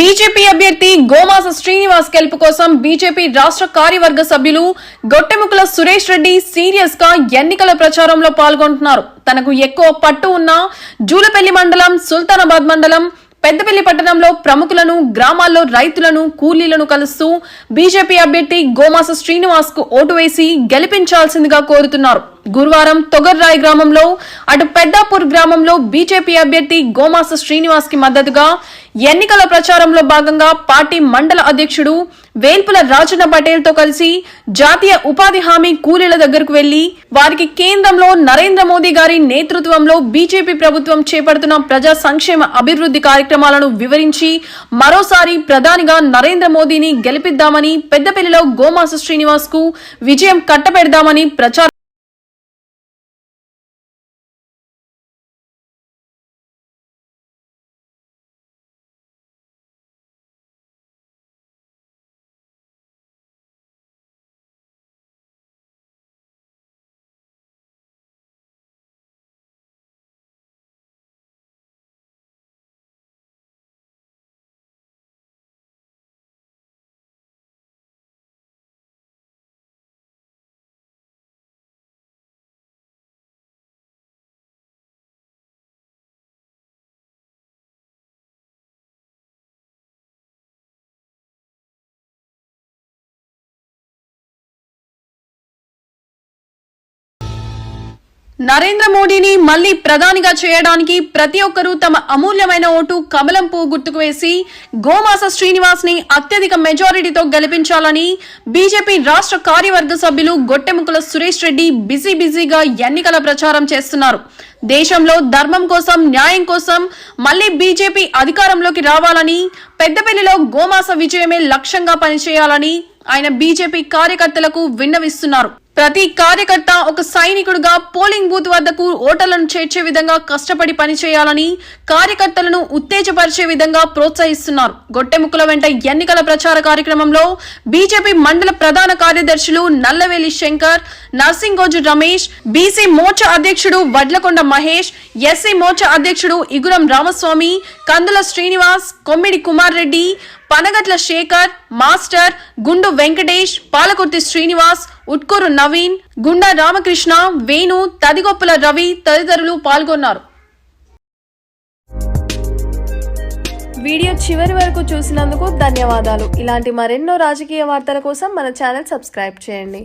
BJP అభ్యర్థి గోమాస శ్రీనివాస్ గెలుపు కోసం బీజేపీ రాష్ట్ర కార్యవర్గ సభ్యులు గొట్టెముకుల సురేష్ రెడ్డి సీరియస్గా ఎన్నికల ప్రచారంలో పాల్గొంటున్నారు. తనకు ఎక్కువ పట్టు ఉన్న జూలపల్లి మండలం సుల్తానాబాద్ మండలం పెద్దపల్లి పట్టణంలో ప్రముఖులను గ్రామాల్లో రైతులను కూలీలను కలుస్తూ బీజేపీ అభ్యర్థి గోమాస శ్రీనివాస్కు ఓటు వేసి గెలిపించాల్సిందిగా కోరుతున్నారు. గురువారం తొగర్రాయ్ గ్రామంలో అటు పెద్దాపూర్ గ్రామంలో బీజేపీ అభ్యర్థి గోమాస శ్రీనివాస్కి మద్దతుగా ఎన్నికల ప్రచారంలో భాగంగా పార్టీ మండల అధ్యక్షుడు వేల్పుల రాజన్న పటేల్తో కలిసి జాతీయ ఉపాధి హామీ కూలీల దగ్గరకు వెళ్ళి వారికి కేంద్రంలో నరేంద్ర మోదీ గారి నేతృత్వంలో బీజేపీ ప్రభుత్వం చేపడుతున్న ప్రజా సంక్షేమ అభివృద్ధి కార్యక్రమాలను వివరించి మరోసారి ప్రధానిగా నరేంద్ర మోదీని గెలిపిద్దామని పెద్దపల్లిలో గోమాస శ్రీనివాస్కు విజయం కట్టబెడదామని ప్రచారం నరేంద్ర మోడీని మళ్ళీ ప్రధానిగా చేయడానికి ప్రతి ఒక్కరూ తమ అమూల్యమైన ఓటు కమలం పువ్వు గుర్తుకు వేసి గోమాస శ్రీనివాస్ని అత్యధిక మెజారిటీతో గెలిపించాలని బీజేపీ రాష్ట్ర కార్యవర్గ సభ్యులు గొట్టెముకల సురేష్ రెడ్డి బిజీ బిజీగా ఎన్నికల ప్రచారం చేస్తున్నారు. దేశంలో ధర్మం కోసం న్యాయం కోసం మళ్ళీ బీజేపీ అధికారంలోకి రావాలని పెద్దపల్లిలో గోమాస విజయమే లక్ష్యంగా పనిచేయాలని ఆయన బీజేపీ కార్యకర్తలకు విన్నవిస్తున్నారు. ప్రతి కార్యకర్త ఒక సైనికుడుగా పోలింగ్ బూత్ వద్దకు ఓటర్లను చేర్చే విధంగా కష్టపడి పనిచేయాలని కార్యకర్తలను ఉత్తేజపరిచే విధంగా ప్రోత్సహిస్తున్నారు. గొట్టెముక్కల వెంట ఎన్నికల ప్రచార కార్యక్రమంలో బీజేపీ మండల ప్రధాన కార్యదర్శులు నల్లవేలి శంకర్ నర్సింగోజు రమేష్ బీసీ మోర్చా అధ్యక్షుడు వడ్లకొండ మహేష్ ఎస్సీ మోర్చా అధ్యక్షుడు ఇగురం రామస్వామి కందుల శ్రీనివాస్ కొమ్మిడి కుమార్ రెడ్డి పనగట్ల శేఖర్ మాస్టర్ గుండు వెంకటేష్ పాలకుర్తి శ్రీనివాస్ ఉట్కూరు నవీన్ గుండా రామకృష్ణ వేణు తదిగొప్పుల రవి తదితరులు పాల్గొన్నారు. వీడియో చివరి వరకు చూసినందుకు ధన్యవాదాలు. ఇలాంటి మరెన్నో రాజకీయ వార్తల కోసం మన ఛానల్ సబ్స్క్రైబ్ చేయండి.